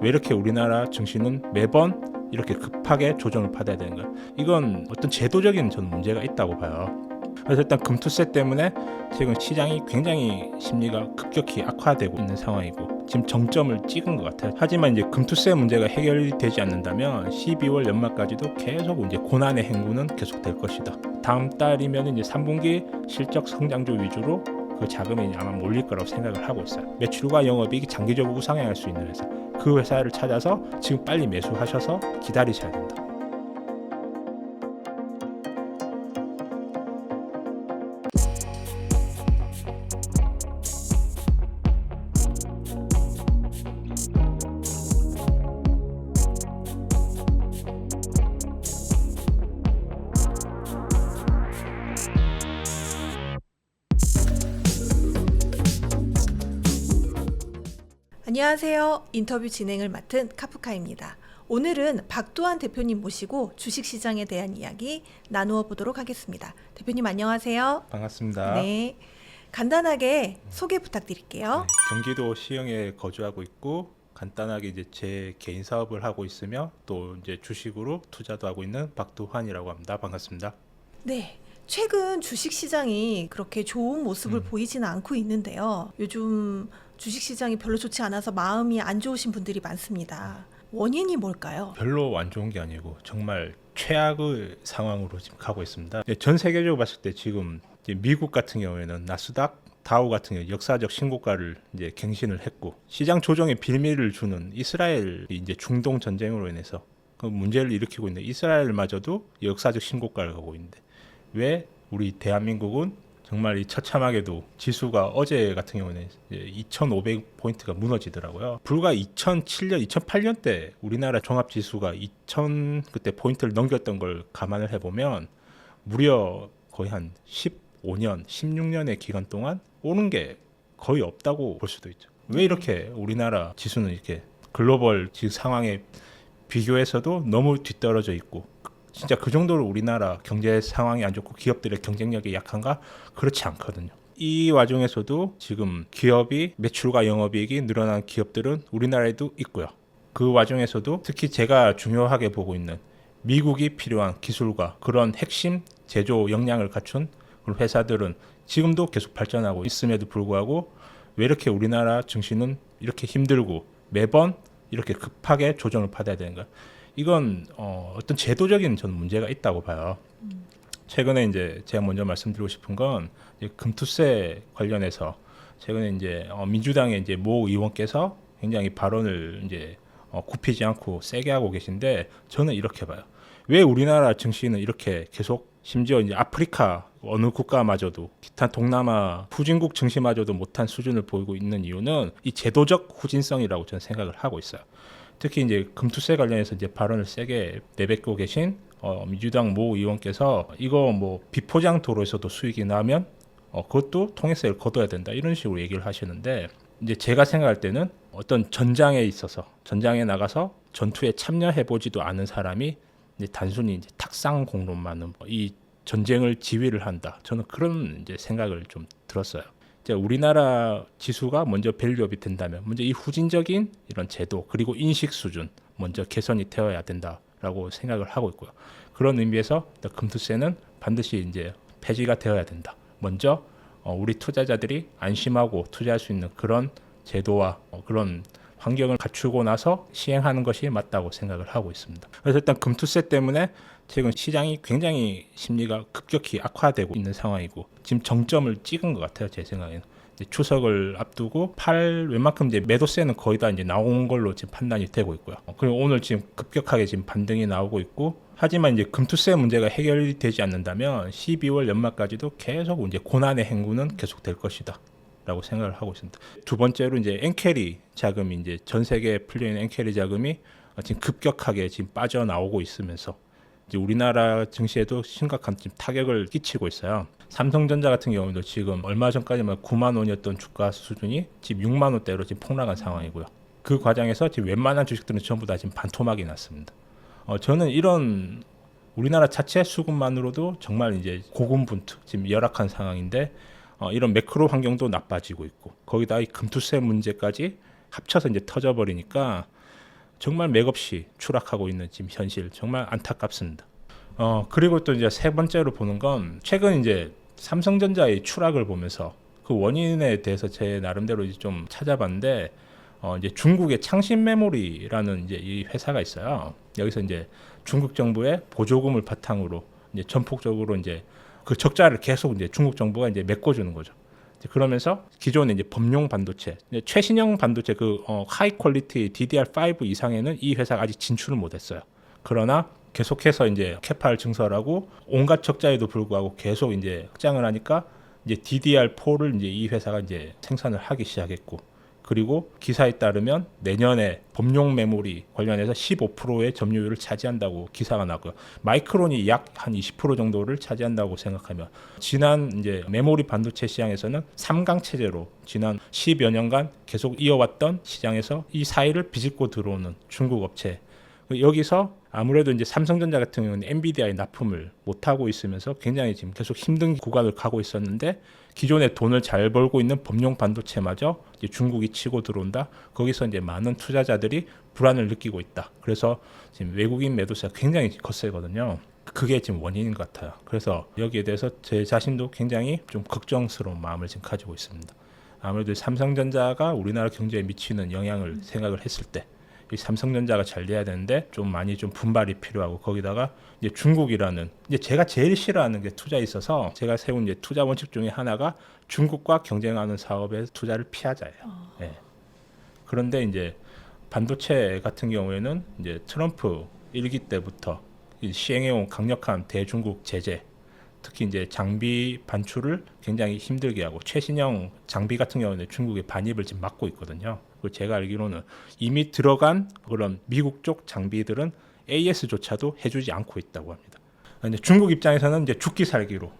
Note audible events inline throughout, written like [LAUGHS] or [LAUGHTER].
왜 이렇게 우리나라 증시는 매번 이렇게 급하게 조정을 받아야 되는가? 이건 어떤 제도적인 전 문제가 있다고 봐요. 그래서 일단 금투세 때문에 지금 시장이 굉장히 심리가 급격히 악화되고 있는 상황이고 지금 정점을 찍은 것 같아요. 하지만 이제 금투세 문제가 해결되지 않는다면 12월 연말까지도 계속 이제 고난의 행군은 계속될 것이다. 다음 달이면 이제 3분기 실적 성장주 위주로 그 자금이 아마 몰릴 거라고 생각을 하고 있어요. 매출과 영업이익이 장기적으로 우상향할 수 있는 회사. 그 회사를 찾아서 지금 빨리 매수하셔서 기다리셔야 된다. 안녕하세요. 인터뷰 진행을 맡은 카프카입니다. 오늘은 박도환 대표님 모시고 주식시장에 대한 이야기 나누어 보도록 하겠습니다. 대표님 안녕하세요. 반갑습니다. 네. 간단하게 소개 부탁드릴게요. 네, 경기도 시흥에 거주하고 있고 간단하게 이제 제 개인 사업을 하고 있으며 또 이제 주식으로 투자도 하고 있는 박두환이라고 합니다. 반갑습니다. 네. 최근 주식 시장이 그렇게 좋은 모습을 음. 보이지는 않고 있는데요. 요즘 주식시장이 별로 좋지 않아서 마음이 안 좋으신 분들이 많습니다. 원인이 뭘까요? 별로 안 좋은 게 아니고 정말 최악의 상황으로 지금 가고 있습니다. 예, 전 세계적으로 봤을 때 지금 미국 같은 경우에는 나스닥 다우 같은 경우 역사적 신고가를 이제 갱신을 했고 시장 조정에 빌미를 주는 이스라엘이 이제 중동 전쟁으로 인해서 그 문제를 일으키고 있는 이스라엘마저도 역사적 신고가를 가고 있는데 왜 우리 대한민국은 정말 이 처참하게도 지수가 어제 같은 경우는 2,500포인트가 무너지더라고요. 불과 2007년, 2008년 때 우리나라 종합 지수가 2,000 그때 포인트를 넘겼던 걸 감안을 해보면 무려 거의 한 15년, 16년의 기간 동안 오는 게 거의 없다고 볼 수도 있죠. 왜 이렇게 우리나라 지수는 이렇게 글로벌 상황에 비교해서도 너무 뒤떨어져 있고 진짜 그 정도로 우리나라 경제 상황이 안 좋고 기업들의 경쟁력이 약한가 그렇지 않거든요. 이 와중에서도 지금 기업이 매출과 영업이익이 늘어난 기업들은 우리나라에도 있고요. 그 와중에서도 특히 제가 중요하게 보고 있는 미국이 필요한 기술과 그런 핵심 제조 역량을 갖춘 회사들은 지금도 계속 발전하고 있음에도 불구하고 왜 이렇게 우리나라 증시는 이렇게 힘들고 매번 이렇게 급하게 조정을 받아야 되는가? 이건 어, 어떤 제도적인 저는 문제가 있다고 봐요. 최근에 이제 제가 먼저 말씀드리고 싶은 건 이제 금투세 관련해서 최근에 이제 어, 민주당의 이제 모 의원께서 굉장히 발언을 이제 어, 굽히지 않고 세게 하고 계신데 저는 이렇게 봐요. 왜 우리나라 증시는 이렇게 계속 심지어 이제 아프리카 어느 국가마저도 기타 동남아 후진국 증시마저도 못한 수준을 보이고 있는 이유는 이 제도적 후진성이라고 저는 생각을 하고 있어요. 특히 이제 금투세 관련해서 이제 발언을 세게 내뱉고 계신 어, 민주당 모 의원께서 이거 뭐 비포장 도로에서도 수익이 나면 어, 그것도 통행세를 걷어야 된다 이런 식으로 얘기를 하시는데 이제 제가 생각할 때는 어떤 전장에 있어서 전장에 나가서 전투에 참여해 보지도 않은 사람이 이제 단순히 이제 탁상 공론만은 이 전쟁을 지휘를 한다. 저는 그런 이제 생각을 좀 들었어요. 우리나라 지수가 먼저 밸류업이 된다면 먼저 이 후진적인 이런 제도 그리고 인식 수준 먼저 개선이 되어야 된다라고 생각을 하고 있고요. 그런 의미에서 금투세는 반드시 이제 폐지가 되어야 된다. 먼저 어, 우리 투자자들이 안심하고 투자할 수 있는 그런 제도와 어, 그런 환경을 갖추고 나서 시행하는 것이 맞다고 생각을 하고 있습니다. 그래서 일단 금투세 때문에 지금 시장이 굉장히 심리가 급격히 악화되고 있는 상황이고 지금 정점을 찍은 것 같아요 제 생각에는 추석을 앞두고 팔 웬만큼 이제 매도세는 거의 다 이제 나온 걸로 지금 판단이 되고 있고요. 그리고 오늘 지금 급격하게 지금 반등이 나오고 있고 하지만 이제 금투세 문제가 해결되지 않는다면 12월 연말까지도 계속 이제 고난의 행군은 계속 될 것이다. 라고 생각을 하고 있습니다. 두 번째로 이제 엔캐리 자금이 이제 전 세계에 풀려 있는 엔캐리 자금이 지금 급격하게 지금 빠져나오고 있으면서 이제 우리나라 증시에도 심각한 지금 타격을 끼치고 있어요. 삼성전자 같은 경우도 지금 얼마 전까지만 9만 원이었던 주가 수준이 지금 6만 원대로 지금 폭락한 상황이고요. 그 과정에서 지금 웬만한 주식들은 전부 다 지금 반토막이 났습니다. 어, 저는 이런 우리나라 자체 수급만으로도 정말 이제 고군분투 지금 열악한 상황인데 어, 이런 매크로 환경도 나빠지고 있고 거기다 이 금투세 문제까지 합쳐서 이제 터져버리니까 정말 맥없이 추락하고 있는 지금 현실 정말 안타깝습니다. 어 그리고 또 이제 세 번째로 보는 건 최근 이제 삼성전자의 추락을 보면서 그 원인에 대해서 제 나름대로 이제 좀 찾아봤는데 어 이제 중국의 창신 메모리라는 이제 이 회사가 있어요. 여기서 이제 중국 정부의 보조금을 바탕으로 이제 전폭적으로 이제 그 적자를 계속 이제 중국 정부가 이제 메꿔주는 거죠. 그러면서 기존의 이제 범용 반도체, 최신형 반도체 그 어, 하이 퀄리티 DDR5 이상에는 이 회사가 아직 진출을 못했어요. 그러나 계속해서 이제 캐파를 증설하고 온갖 적자에도 불구하고 계속 이제 확장을 하니까 이제 DDR4를 이제 이 회사가 이제 생산을 하기 시작했고 그리고 기사에 따르면 내년에 범용 메모리 관련해서 15%의 점유율을 차지한다고 기사가 나고요. 마이크론이 약 한 20% 정도를 차지한다고 생각하면 지난 이제 메모리 반도체 시장에서는 3강 체제로 지난 10여 년간 계속 이어왔던 시장에서 이 사이를 비집고 들어오는 중국 업체 여기서 아무래도 이제 삼성전자 같은 경우는 엔비디아에 납품을 못 하고 있으면서 굉장히 지금 계속 힘든 구간을 가고 있었는데 기존에 돈을 잘 벌고 있는 범용 반도체마저 이제 중국이 치고 들어온다. 거기서 이제 많은 투자자들이 불안을 느끼고 있다. 그래서 지금 외국인 매도세가 굉장히 거세거든요. 그게 지금 원인인 것 같아요. 그래서 여기에 대해서 제 자신도 굉장히 좀 걱정스러운 마음을 지금 가지고 있습니다. 아무래도 삼성전자가 우리나라 경제에 미치는 영향을 생각을 했을 때 이 삼성전자가 잘 돼야 되는데 좀 많이 좀 분발이 필요하고 거기다가 이제 중국이라는 이제 제가 제일 싫어하는 게 투자에 있어서 제가 세운 이제 투자 원칙 중에 하나가 중국과 경쟁하는 사업에 투자를 피하자예요. 예. 그런데 이제 반도체 같은 경우에는 이제 트럼프 일기 때부터 이 시행해온 강력한 대중국 제재, 특히 이제 장비 반출을 굉장히 힘들게 하고 최신형 장비 같은 경우는 중국의 반입을 지금 막고 있거든요. 그리고 제가 알기로는 이미 들어간 그런 미국 쪽 장비들은 AS조차도 해주지 않고 있다고 합니다. 중국 입장에서는 이제 죽기 살기로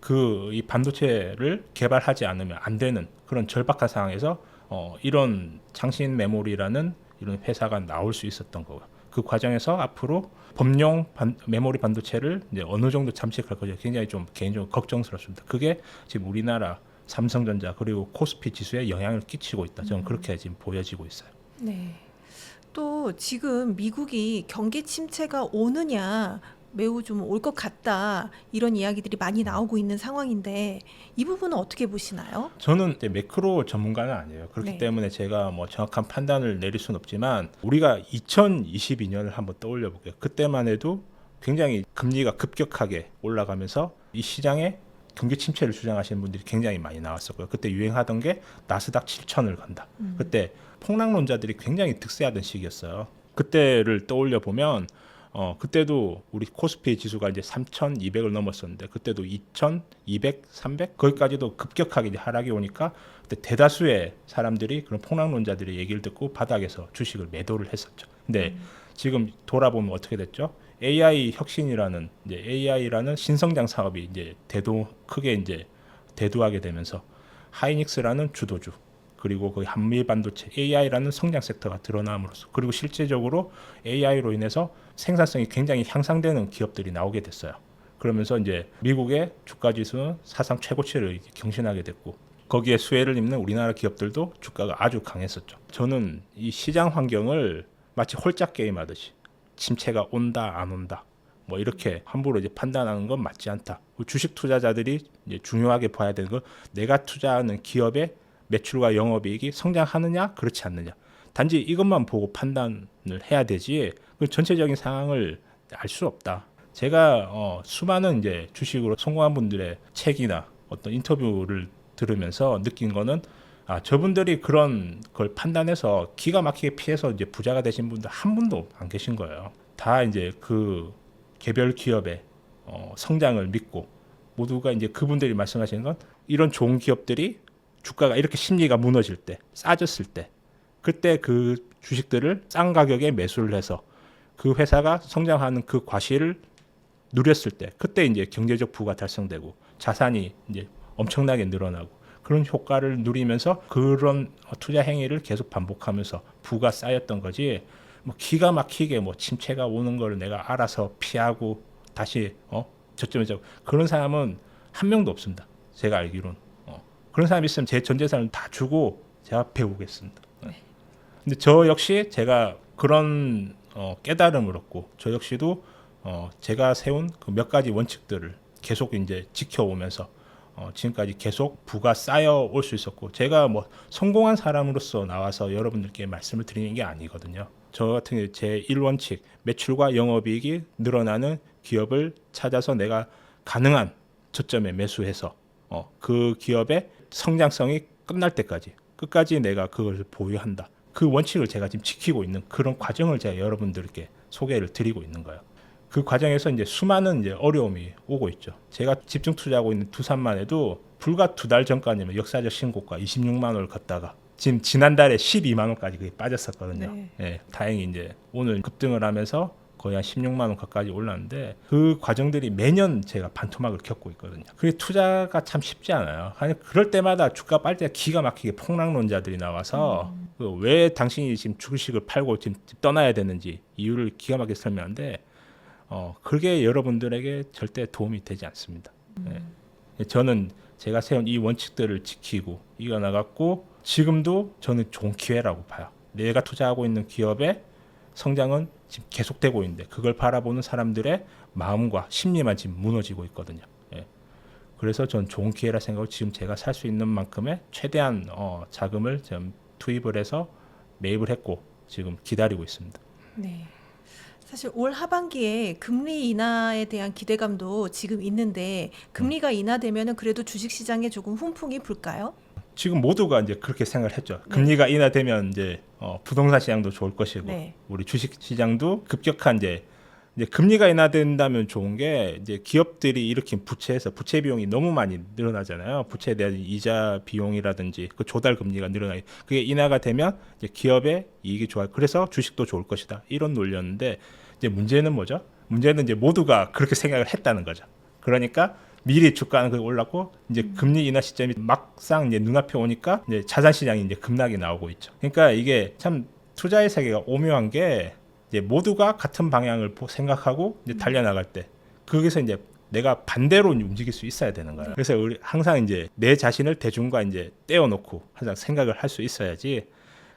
그 이 반도체를 개발하지 않으면 안 되는 그런 절박한 상황에서 어, 이런 창신 메모리라는 이런 회사가 나올 수 있었던 거고 그 과정에서 앞으로 범용 반, 메모리 반도체를 이제 어느 정도 잠식할 거죠. 굉장히 좀 개인적으로 걱정스럽습니다. 그게 지금 우리나라 삼성전자 그리고 코스피 지수에 영향을 끼치고 있다. 저는 그렇게 지금 보여지고 있어요. 네. 또 지금 미국이 경기 침체가 오느냐 매우 좀 올 것 같다 이런 이야기들이 많이 나오고 있는 상황인데 이 부분은 어떻게 보시나요? 저는 이제 매크로 전문가는 아니에요. 그렇기 네. 때문에 제가 뭐 정확한 판단을 내릴 수는 없지만 우리가 2022년을 한번 떠올려 볼게요. 그때만 해도 굉장히 금리가 급격하게 올라가면서 이 시장에 경기 침체를 주장하시는 분들이 굉장히 많이 나왔었고요. 그때 유행하던 게 나스닥 7천을 간다. 그때 폭락론자들이 굉장히 득세하던 시기였어요. 그때를 떠올려 보면 어 그때도 우리 코스피 지수가 이제 3,200을 넘었었는데 그때도 2,200, 300 거기까지도 급격하게 이제 하락이 오니까 그때 대다수의 사람들이 그런 폭락론자들의 얘기를 듣고 바닥에서 주식을 매도를 했었죠. 근데 지금 돌아보면 어떻게 됐죠? AI 혁신이라는 이제 AI라는 신성장 사업이 이제 대도 크게 이제 대두하게 되면서 하이닉스라는 주도주 그리고 거기 한미 반도체 AI라는 성장 섹터가 드러남으로써 그리고 실제적으로 AI로 인해서 생산성이 굉장히 향상되는 기업들이 나오게 됐어요. 그러면서 이제 미국의 주가 지수는 사상 최고치를 경신하게 됐고 거기에 수혜를 입는 우리나라 기업들도 주가가 아주 강했었죠. 저는 이 시장 환경을 마치 홀짝 게임 하듯이 침체가 온다 안 온다 뭐 이렇게 함부로 이제 판단하는 건 맞지 않다. 주식 투자자들이 이제 중요하게 봐야 되는 건 내가 투자하는 기업의 매출과 영업이익이 성장하느냐 그렇지 않느냐. 단지 이것만 보고 판단을 해야 되지 그 전체적인 상황을 알 수 없다. 제가 어, 수많은 이제 주식으로 성공한 분들의 책이나 어떤 인터뷰를 들으면서 느낀 거는 아 저분들이 그런 걸 판단해서 기가 막히게 피해서 이제 부자가 되신 분들 한 분도 안 계신 거예요. 다 이제 그 개별 기업의 어, 성장을 믿고 모두가 이제 그분들이 말씀하시는 건 이런 좋은 기업들이 주가가 이렇게 심리가 무너질 때 싸졌을 때 그때 그 주식들을 싼 가격에 매수를 해서 그 회사가 성장하는 그 과실을 누렸을 때 그때 이제 경제적 부가 달성되고 자산이 이제 엄청나게 늘어나고 그런 효과를 누리면서 그런 투자 행위를 계속 반복하면서 부가 쌓였던 거지 뭐 기가 막히게 뭐 침체가 오는 걸 내가 알아서 피하고 다시 어 저점에 잡고 그런 사람은 한 명도 없습니다. 제가 알기로는 어. 그런 사람이 있으면 제 전 재산을 다 주고 제가 배우겠습니다. 네. 근데 저 역시 제가 그런 어, 깨달음을 얻고 저 역시도 어, 제가 세운 그 몇 가지 원칙들을 계속 이제 지켜오면서 어, 지금까지 계속 부가 쌓여 올 수 있었고 제가 뭐 성공한 사람으로서 나와서 여러분들께 말씀을 드리는 게 아니거든요. 저 같은 경우 제 1원칙 매출과 영업이익이 늘어나는 기업을 찾아서 내가 가능한 저점에 매수해서 어, 그 기업의 성장성이 끝날 때까지 끝까지 내가 그걸 보유한다. 그 원칙을 제가 지금 지키고 있는 그런 과정을 제가 여러분들께 소개를 드리고 있는 거예요. 그 과정에서 이제 수많은 이제 어려움이 오고 있죠. 제가 집중 투자하고 있는 두산만 해도 불과 두 달 전까지는 역사적 신고가 26만 원을 걷다가 지금 지난달에 12만 원까지 그게 빠졌었거든요. 네. 예, 다행히 이제 오늘 급등을 하면서 거의 한 16만 원 가까이 올랐는데 그 과정들이 매년 제가 반토막을 겪고 있거든요. 그게 투자가 참 쉽지 않아요. 아니 그럴 때마다 주가 빨 때 기가 막히게 폭락론자들이 나와서 그왜 당신이 지금 주식을 팔고 지금 떠나야 되는지 이유를 기가 막히게 설명하는데 어 그게 여러분들에게 절대 도움이 되지 않습니다. 예. 저는 제가 세운 이 원칙들을 지키고 이겨 나갔고 지금도 저는 좋은 기회라고 봐요. 내가 투자하고 있는 기업의 성장은 지금 계속되고 있는데 그걸 바라보는 사람들의 마음과 심리만 지금 무너지고 있거든요. 예. 그래서 전 좋은 기회라 생각하고 지금 제가 살 수 있는 만큼의 최대한 어, 자금을 좀 투입을 해서 매입을 했고 지금 기다리고 있습니다. 네. 사실 올 하반기에 금리 인하에 대한 기대감도 지금 있는데 금리가 인하되면은 그래도 주식 시장에 조금 훈풍이 불까요? 지금 모두가 이제 그렇게 생각을 했죠. 네. 금리가 인하되면 이제 어, 부동산 시장도 좋을 것이고 네. 우리 주식 시장도 급격한 이제 이제 금리가 인하된다면 좋은 게 이제 기업들이 일으킨 부채에서 부채 비용이 너무 많이 늘어나잖아요. 부채에 대한 이자 비용이라든지 그 조달 금리가 늘어나 그게 인하가 되면 이제 기업의 이익이 좋아요. 그래서 주식도 좋을 것이다. 이런 논리였는데 이제 문제는 뭐죠? 문제는 이제 모두가 그렇게 생각을 했다는 거죠. 그러니까 미리 주가는 그 올랐고 이제 금리 인하 시점이 막상 이제 눈앞에 오니까 이제 자산 시장이 이제 급락이 나오고 있죠. 그러니까 이게 참 투자의 세계가 오묘한 게 이제 모두가 같은 방향을 보- 생각하고 이제 달려나갈 때 거기서 이제 내가 반대로 움직일 수 있어야 되는 거예요. 그래서 우리 항상 이제 내 자신을 대중과 이제 떼어놓고 항상 생각을 할 수 있어야지.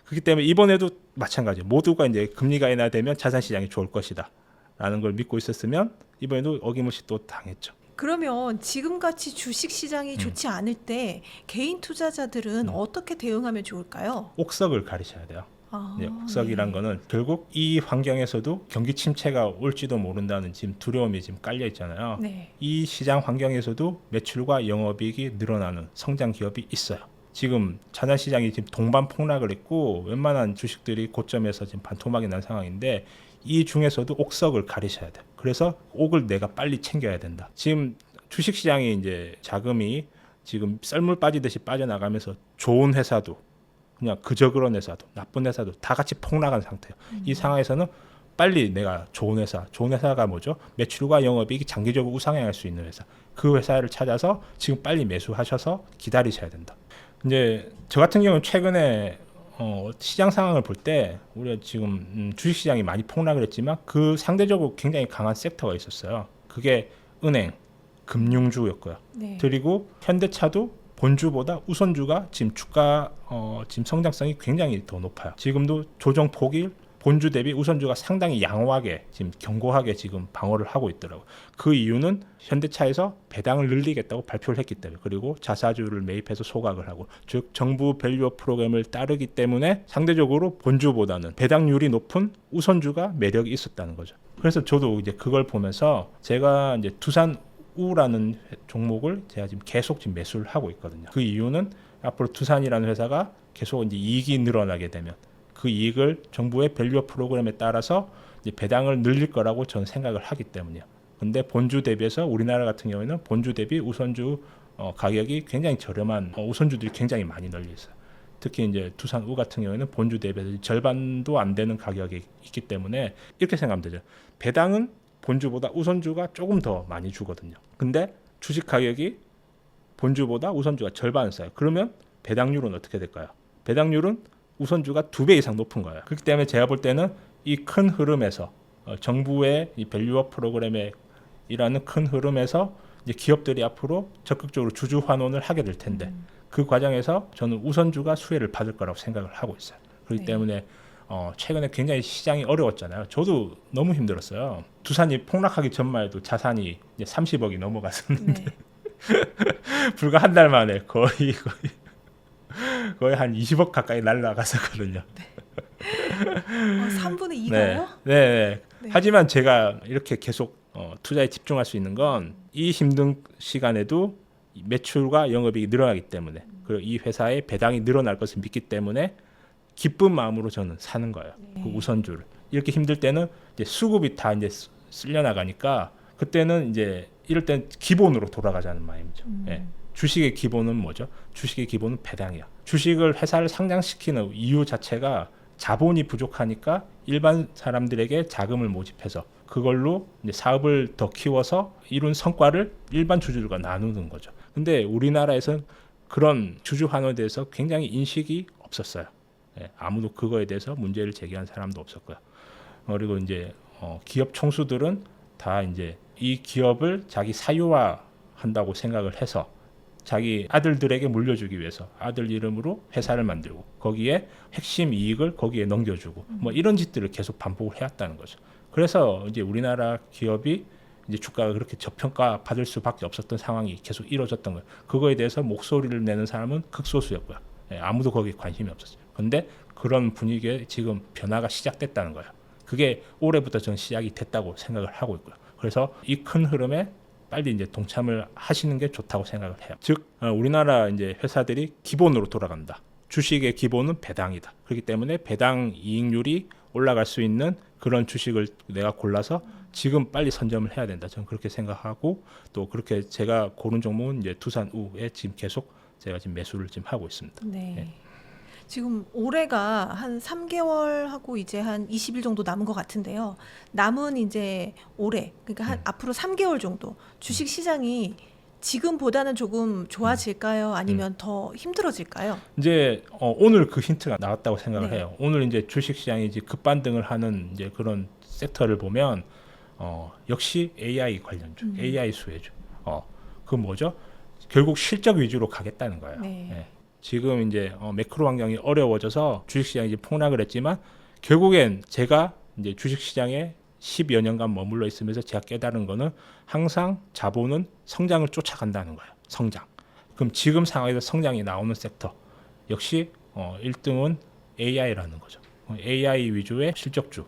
그렇기 때문에 이번에도 마찬가지. 모두가 이제 금리가 인하되면 자산 시장이 좋을 것이다라는 걸 믿고 있었으면 이번에도 어김없이 또 당했죠. 그러면 지금같이 주식 시장이 음. 좋지 않을 때 개인 투자자들은 어떻게 대응하면 좋을까요? 옥석을 가리셔야 돼요. 아, 네, 옥석이란 네. 거는 결국 이 환경에서도 경기 침체가 올지도 모른다는 지금 두려움이 지금 깔려 있잖아요. 네. 이 시장 환경에서도 매출과 영업이익이 늘어나는 성장 기업이 있어요. 지금 자산 시장이 지금 동반 폭락을 했고 웬만한 주식들이 고점에서 지금 반토막이 난 상황인데 이 중에서도 옥석을 가리셔야 돼. 그래서 옥을 내가 빨리 챙겨야 된다. 지금 주식 시장이 이제 자금이 지금 썰물 빠지듯이 빠져나가면서 좋은 회사도 그냥 그저 그런 회사도 나쁜 회사도 다 같이 폭락한 상태예요. 이 상황에서는 빨리 내가 좋은 회사, 좋은 회사가 뭐죠? 매출과 영업이익이 장기적으로 우상향할 수 있는 회사. 그 회사를 찾아서 지금 빨리 매수하셔서 기다리셔야 된다. 이제 저 같은 경우는 최근에 어, 시장 상황을 볼 때 우리가 지금 음, 주식 시장이 많이 폭락을 했지만 그 상대적으로 굉장히 강한 섹터가 있었어요. 그게 은행, 금융주였고요. 네. 그리고 현대차도 본주보다 우선주가 지금 주가 어, 지금 성장성이 굉장히 더 높아요. 지금도 조정 폭이 본주 대비 우선주가 상당히 양호하게 지금 견고하게 지금 방어를 하고 있더라고. 그 이유는 현대차에서 배당을 늘리겠다고 발표를 했기 때문에 그리고 자사주를 매입해서 소각을 하고 즉 정부 밸류업 프로그램을 따르기 때문에 상대적으로 본주보다는 배당률이 높은 우선주가 매력이 있었다는 거죠. 그래서 저도 이제 그걸 보면서 제가 이제 두산 우라는 회- 종목을 제가 지금 계속 지금 매수를 하고 있거든요. 그 이유는 앞으로 두산이라는 회사가 계속 이제 이익이 늘어나게 되면 그 이익을 정부의 밸류업 프로그램에 따라서 배당을 늘릴 거라고 저는 생각을 하기 때문이에요. 근데 본주 대비해서 우리나라 같은 경우에는 본주 대비 우선주 어, 가격이 굉장히 저렴한 어, 우선주들이 굉장히 많이 널려 있어요. 특히 이제 두산 우 같은 경우에는 본주 대비해서 절반도 안 되는 가격이 있기 때문에 이렇게 생각하면 되죠. 배당은 본주보다 우선주가 조금 더 많이 주거든요. 근데 주식 가격이 본주보다 우선주가 절반을 싸요. 그러면 배당률은 어떻게 될까요? 배당률은 우선주가 두 배 이상 높은 거예요. 그렇기 때문에 제가 볼 때는 이 큰 흐름에서 어, 정부의 이 밸류업 프로그램에 이라는 큰 흐름에서 이제 기업들이 앞으로 적극적으로 주주 환원을 하게 될 텐데 음. 그 과정에서 저는 우선주가 수혜를 받을 거라고 생각을 하고 있어요. 그렇기 네. 때문에 어, 최근에 굉장히 시장이 어려웠잖아요. 저도 너무 힘들었어요. 두산이 폭락하기 전만 해도 자산이 이제 30억이 넘어갔었는데 네. [LAUGHS] 불과 한 달 만에 거의 거의 거의 한 20억 가까이 날라갔었거든요. 어, 3분의 2가요? 네, 네, 네. 네. 하지만 제가 이렇게 계속 어, 투자에 집중할 수 있는 건 이 힘든 시간에도 이 매출과 영업이익이 늘어나기 때문에 그리고 이 회사의 배당이 늘어날 것을 믿기 때문에 기쁜 마음으로 저는 사는 거예요. 네. 그 우선주를 이렇게 힘들 때는 이제 수급이 다 이제 쓰- 쓸려 나가니까 그때는 이제 이럴 땐 기본으로 돌아가자는 마음이죠. 음. 예. 주식의 기본은 뭐죠? 주식의 기본은 배당이야. 주식을 회사를 상장시키는 이유 자체가 자본이 부족하니까 일반 사람들에게 자금을 모집해서 그걸로 사업을 더 키워서 이룬 성과를 일반 주주들과 나누는 거죠. 근데 우리나라에서는 그런 주주 환원에 대해서 굉장히 인식이 없었어요. 예, 아무도 그거에 대해서 문제를 제기한 사람도 없었고요. 어, 그리고 이제 어, 기업 총수들은 다 이제 이 기업을 자기 사유화 한다고 생각을 해서 자기 아들들에게 물려주기 위해서 아들 이름으로 회사를 만들고 거기에 핵심 이익을 거기에 넘겨주고 뭐 이런 짓들을 계속 반복을 해왔다는 거죠. 그래서 이제 우리나라 기업이 이제 주가가 그렇게 저평가 받을 수밖에 없었던 상황이 계속 이루어졌던 거예요. 그거에 대해서 목소리를 내는 사람은 극소수였고요. 예, 아무도 거기에 관심이 없었어요. 근데 그런 분위기에 지금 변화가 시작됐다는 거예요. 그게 올해부터 저는 시작이 됐다고 생각을 하고 있고요. 그래서 이 큰 흐름에 빨리 이제 동참을 하시는 게 좋다고 생각을 해요. 즉 어, 우리나라 이제 회사들이 기본으로 돌아간다. 주식의 기본은 배당이다. 그렇기 때문에 배당 이익률이 올라갈 수 있는 그런 주식을 내가 골라서 지금 빨리 선점을 해야 된다. 저는 그렇게 생각하고 또 그렇게 제가 고른 종목은 이제 두산우에 지금 계속 제가 지금 매수를 지금 하고 있습니다. 네. 네. 지금 올해가 한 3개월 하고 이제 한 20일 정도 남은 것 같은데요. 남은 이제 올해 그러니까 한 음. 앞으로 3개월 정도 주식 시장이 지금보다는 조금 좋아질까요? 아니면 더 힘들어질까요? 이제 어, 오늘 그 힌트가 나왔다고 생각을 네. 해요. 오늘 이제 주식 시장이 이제 급반등을 하는 이제 그런 섹터를 보면 어, 역시 AI 관련주, 음. AI 수혜주. 어, 그 뭐죠? 결국 실적 위주로 가겠다는 거예요. 네. 예. 지금 이제 어, 매크로 환경이 어려워져서 주식 시장이 이제 폭락을 했지만 결국엔 제가 이제 주식 시장에 10여 년간 머물러 있으면서 제가 깨달은 거는 항상 자본은 성장을 쫓아간다는 거예요. 성장. 그럼 지금 상황에서 성장이 나오는 섹터 역시 어, 1등은 AI라는 거죠. 어, AI 위주의 실적주.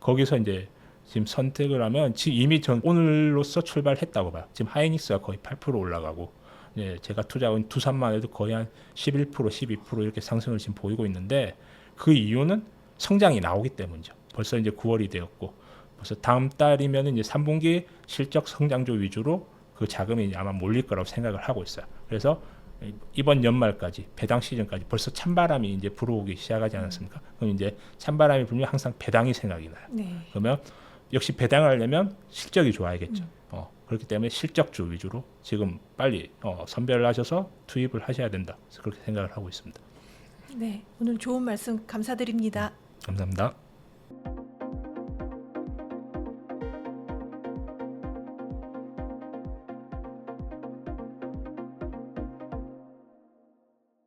거기서 이제 지금 선택을 하면 지금 이미 전 오늘로서 출발했다고 봐요. 지금 하이닉스가 거의 8% 올라가고 예, 제가 투자한 두산만 해도 거의 한 11%, 12% 이렇게 상승을 지금 보이고 있는데 그 이유는 성장이 나오기 때문이죠. 벌써 이제 9월이 되었고 벌써 다음 달이면 이제 3분기 실적 성장주 위주로 그 자금이 아마 몰릴 거라고 생각을 하고 있어요. 그래서 이번 연말까지 배당 시즌까지 벌써 찬바람이 이제 불어오기 시작하지 않았습니까? 그럼 이제 찬바람이 불면 항상 배당이 생각이 나요. 네. 그러면 역시 배당을 하려면 실적이 좋아야겠죠. 음. 어, 그렇기 때문에 실적주 위주로 지금 빨리 어, 선별을 하셔서 투입을 하셔야 된다. 그렇게 생각을 하고 있습니다. 네. 오늘 좋은 말씀 감사드립니다. 감사합니다.